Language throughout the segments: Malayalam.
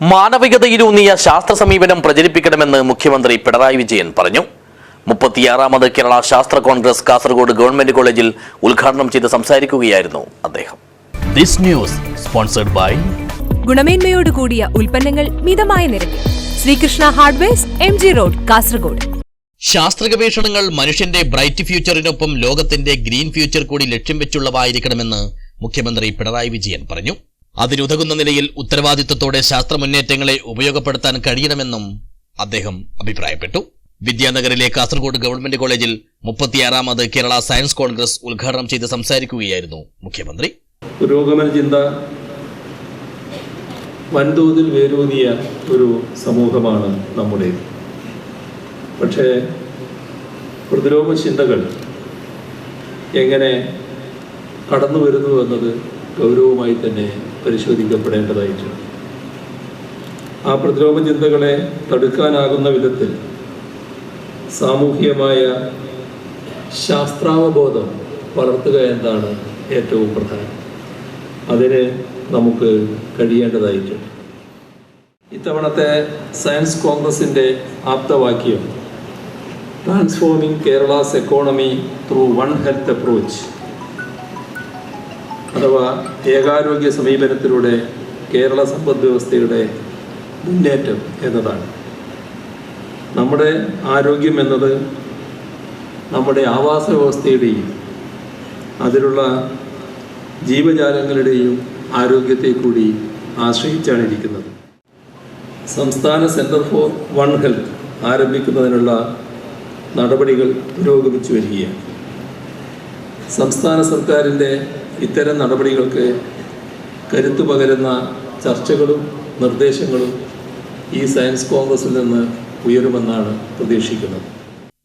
മാനവികതയിലൂന്നിയ ശാസ്ത്ര സമീപനം പ്രചരിപ്പിക്കണമെന്ന് മുഖ്യമന്ത്രി പിണറായി വിജയൻ പറഞ്ഞു. മുപ്പത്തിയാറാമത് കേരള ശാസ്ത്ര കോൺഗ്രസ് കാസർഗോഡ് ഗവൺമെന്റ് കോളേജിൽ ഉദ്ഘാടനം ചെയ്ത് സംസാരിക്കുകയായിരുന്നു അദ്ദേഹം. ദിസ് ന്യൂസ് സ്പോൺസർഡ് ബൈ ഗുണമേന്മയോട് കൂടിയ ഉൽപ്പന്നങ്ങൾ മിതമായ നിരക്കിൽ. Srikrishna hardwares M G road Kasaragod. ശാസ്ത്ര ഗവേഷണങ്ങൾ മനുഷ്യന്റെ ബ്രൈറ്റ് ഫ്യൂച്ചറിനൊപ്പം ലോകത്തിന്റെ ഗ്രീൻ ഫ്യൂച്ചർ കൂടി ലക്ഷ്യം വെച്ചുള്ളവായിരിക്കണമെന്ന് മുഖ്യമന്ത്രി പിണറായി വിജയൻ പറഞ്ഞു. അതിനുതകുന്ന നിലയിൽ ഉത്തരവാദിത്വത്തോടെ ശാസ്ത്ര മുന്നേറ്റങ്ങളെ ഉപയോഗപ്പെടുത്താൻ കഴിയണമെന്നും അദ്ദേഹം അഭിപ്രായപ്പെട്ടു. വിദ്യാനഗറിലെ കാസർഗോഡ് ഗവൺമെന്റ് കോളേജിൽ മുപ്പത്തിയാറാമത് കേരള സയൻസ് കോൺഗ്രസ് ഉദ്ഘാടനം ചെയ്ത് സംസാരിക്കുകയായിരുന്നു മുഖ്യമന്ത്രി. പുരോഗമന ചിന്ത വൻതോതിൽ വേരൂന്നിയ ഒരു സമൂഹമാണ് നമ്മുടെ. പക്ഷേ പ്രതിരോധ ചിന്തകൾ എങ്ങനെ കടന്നു വരുന്നു എന്നത് ഗൗരവമായി തന്നെ പരിശോധിക്കപ്പെടേണ്ടതായിട്ടുണ്ട്. ആ പ്രതിരോധ ചിന്തകളെ തടുക്കാനാകുന്ന വിധത്തിൽ സാമൂഹികമായ ശാസ്ത്രാവബോധം വളർത്തുക എന്നതാണ് ഏറ്റവും പ്രധാനം. അതിന് നമുക്ക് കഴിയേണ്ടതായിട്ടുണ്ട്. ഇത്തവണത്തെ സയൻസ് കോൺഗ്രസിന്റെ ആപ്തവാക്യം transforming Kerala's economy through one health approach അഥവാ ഏകാരോഗ്യ സമീപനത്തിലൂടെ കേരള സമ്പദ് വ്യവസ്ഥയുടെ മുന്നേറ്റം എന്നതാണ്. നമ്മുടെ ആരോഗ്യം എന്നത് നമ്മുടെ ആവാസ വ്യവസ്ഥയുടെയും അതിലുള്ള ജീവജാലങ്ങളുടെയും ആരോഗ്യത്തെ കൂടി ആശ്രയിച്ചാണ് ഇരിക്കുന്നത്. സംസ്ഥാന സെന്റർ ഫോർ വൺ ഹെൽത്ത് ആരംഭിക്കുന്നതിനുള്ള നടപടികൾ പുരോഗമിച്ചു വരികയാണ്. സംസ്ഥാന സർക്കാരിന്റെ ഇത്തരം നടപടികൾക്ക് കരുത്തു പകരുന്ന ചർച്ചകളും നിർദ്ദേശങ്ങളും ഈ സയൻസ് കോൺഗ്രസിൽ നിന്ന് ഉയരുമെന്നാണ് പ്രതീക്ഷിക്കുന്നത്.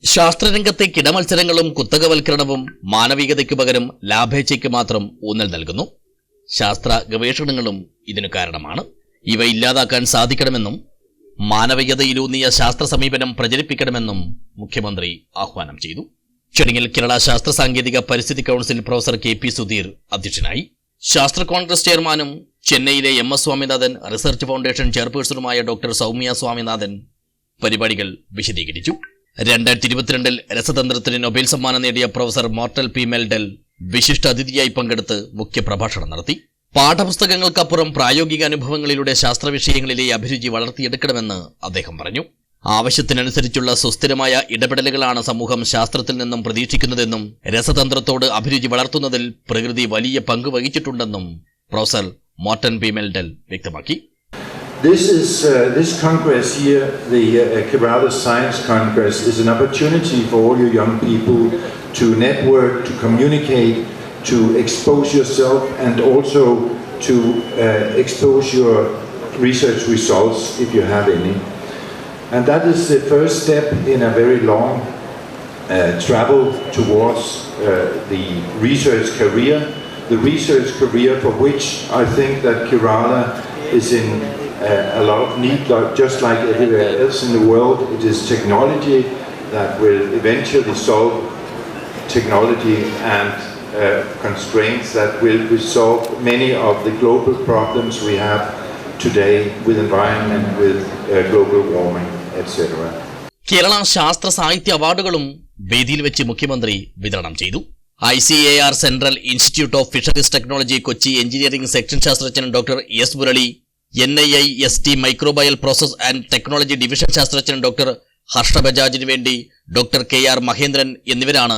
ശാസ്ത്രരംഗത്തെ കിടമത്സരങ്ങളും കുത്തകവൽക്കരണവും മാനവികതയ്ക്കു പകരം ലാഭേച്ഛയ്ക്ക് മാത്രം ഊന്നൽ നൽകുന്നു. ശാസ്ത്ര ഗവേഷണങ്ങളും ഇതിനു കാരണമാണ്. ഇവ ഇല്ലാതാക്കാൻ സാധിക്കണമെന്നും മാനവികതയിലൂന്നിയ ശാസ്ത്ര സമീപനം പ്രചരിപ്പിക്കണമെന്നും മുഖ്യമന്ത്രി ആഹ്വാനം ചെയ്തു. ചടങ്ങിൽ കേരള ശാസ്ത്ര സാങ്കേതിക പരിസ്ഥിതി council professor K P Sudheer അധ്യക്ഷനായി. ശാസ്ത്ര കോൺഗ്രസ് ചെയർമാനും ചെന്നൈയിലെ M S Swaminathan research foundation ചെയർപേഴ്സണുമായ doctor Soumya Swaminathan പരിപാടികൾ വിശദീകരിച്ചു. രണ്ടായിരത്തി ഇരുപത്തിരണ്ടിൽ രസതന്ത്രത്തിന് നൊബേൽ സമ്മാനം നേടിയ പ്രൊഫസർ മോർട്ടൽ പി. മെൽഡൽ വിശിഷ്ട അതിഥിയായി പങ്കെടുത്ത് മുഖ്യപ്രഭാഷണം നടത്തി. പാഠപുസ്തകങ്ങൾക്കപ്പുറം പ്രായോഗിക അനുഭവങ്ങളിലൂടെ ശാസ്ത്ര വിഷയങ്ങളിലെ അഭിരുചി വളർത്തിയെടുക്കണമെന്ന് അദ്ദേഹം പറഞ്ഞു. ആവശ്യത്തിനനുസരിച്ചുള്ള സുസ്ഥിരമായ ഇടപെടലുകളാണ് സമൂഹം ശാസ്ത്രത്തിൽ നിന്നും പ്രതീക്ഷിക്കുന്നതെന്നും രസതന്ത്രത്തോട് അഭിരുചി വളർത്തുന്നതിൽ പ്രകൃതി വലിയ പങ്ക് വഹിച്ചിട്ടുണ്ടെന്നും പ്രൊഫസർ മോർട്ടൻ പി മെൽഡൽ വ്യക്തമാക്കി This is uh, this congress here, the uh, Kerala Science Congress, is an opportunity for all you young people to network, to communicate, to expose yourself, and also to uh, expose your research results if you have any. And that is the first step in a very long uh, travel towards uh, the research career. The research career for which I think that Kerala is in uh, a lot of need, just like everywhere else in the world. It is technology that will eventually solve technology and uh, constraints that will resolve many of the global problems we have today with environment, with uh, global warming, Kerala ശാസ്ത്ര സാഹിത്യ അവാർഡുകളും വേദിയിൽ വെച്ച് മുഖ്യമന്ത്രി വിതരണം ചെയ്തു. I C A R central institute of fisheries technology Kochi engineering section ശാസ്ത്രജ്ഞൻ doctor S Murali N I I S T microbial process and technology division ശാസ്ത്രജ്ഞൻ ഡോക്ടർ ഹർഷ ബജാജിന് വേണ്ടി ഡോക്ടർ കെ ആർ മഹേന്ദ്രൻ എന്നിവരാണ്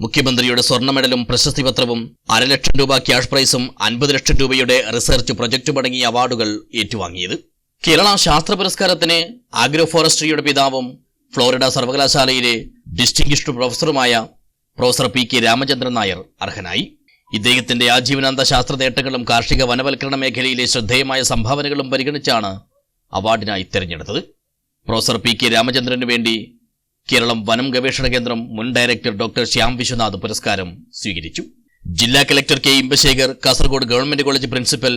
മുഖ്യമന്ത്രിയുടെ സ്വർണ മെഡലും പ്രശസ്തി പത്രവും അരലക്ഷം രൂപ ക്യാഷ് പ്രൈസും അൻപത് ലക്ഷം രൂപയുടെ റിസർച്ച് പ്രൊജക്ടും അടങ്ങിയ അവാർഡുകൾ ഏറ്റുവാങ്ങിയത്. കേരള ശാസ്ത്ര പുരസ്കാരത്തിന് ആഗ്രോ ഫോറസ്ട്രിയുടെ പിതാവും ഫ്ലോറിഡ സർവകലാശാലയിലെ distinguished പ്രൊഫസറുമായ professor P K Ramachandran Nair അർഹനായി. ഇദ്ദേഹത്തിന്റെ ആജീവനാന്ത ശാസ്ത്ര നേട്ടങ്ങളും കാർഷിക വനവൽക്കരണ മേഖലയിലെ ശ്രദ്ധേയമായ സംഭാവനകളും പരിഗണിച്ചാണ് അവാർഡിനായി തിരഞ്ഞെടുത്തത്. പ്രൊഫസർ പി കെ രാമചന്ദ്രന് വേണ്ടി കേരളം വനം ഗവേഷണ കേന്ദ്രം മുൻ ഡയറക്ടർ ഡോക്ടർ ശ്യാം വിശ്വനാഥ് പുരസ്കാരം സ്വീകരിച്ചു. ജില്ലാ collector K Imbasekar Kasaragod government college principal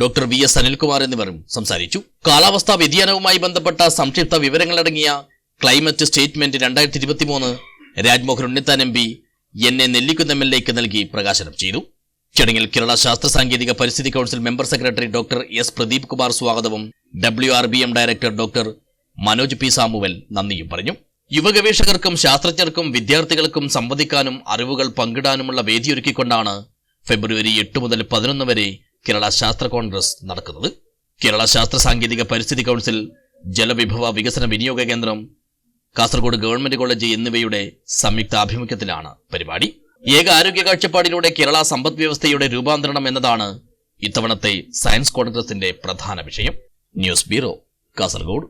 doctor V S Anilkumar എന്നിവരും സംസാരിച്ചു. കാലാവസ്ഥാ വ്യതിയാനവുമായി ബന്ധപ്പെട്ട സംക്ഷിപ്ത വിവരങ്ങളടങ്ങിയ ക്ലൈമറ്റ് സ്റ്റേറ്റ്മെന്റ് രണ്ടായിരത്തി ഇരുപത്തിമൂന്ന് Rajmohan Unnithan M P N A Nellikkunnu M L എക്ക് നൽകി പ്രകാശനം ചെയ്തു. ചടങ്ങിൽ കേരള ശാസ്ത്ര സാങ്കേതിക പരിസ്ഥിതി council member secretary doctor S Pradeep Kumar സ്വാഗതവും W R B M director doctor Manoj P Samuel നന്ദിയും പറഞ്ഞു. യുവഗവേഷകർക്കും ശാസ്ത്രജ്ഞർക്കും വിദ്യാർത്ഥികൾക്കും സംവദിക്കാനും അറിവുകൾ പങ്കിടാനുമുള്ള വേദിയൊരുക്കിക്കൊണ്ടാണ് ഫെബ്രുവരി എട്ട് മുതൽ പതിനൊന്ന് വരെ കേരള ശാസ്ത്ര കോൺഗ്രസ് നടക്കുന്നത്. കേരള ശാസ്ത്ര സാങ്കേതിക പരിസ്ഥിതി കൗൺസിൽ ജലവിഭവ വികസന വിനിയോഗ കേന്ദ്രം കാസർഗോഡ് ഗവൺമെന്റ് കോളേജ് എന്നിവയുടെ സംയുക്ത ആഭിമുഖ്യത്തിലാണ് പരിപാടി. ഏക ആരോഗ്യ കാഴ്ചപ്പാടിലൂടെ കേരള സമ്പദ് വ്യവസ്ഥയുടെ രൂപാന്തരണം എന്നതാണ് ഇത്തവണത്തെ സയൻസ് കോൺഗ്രസിന്റെ പ്രധാന വിഷയം. News bureau Kasaragod.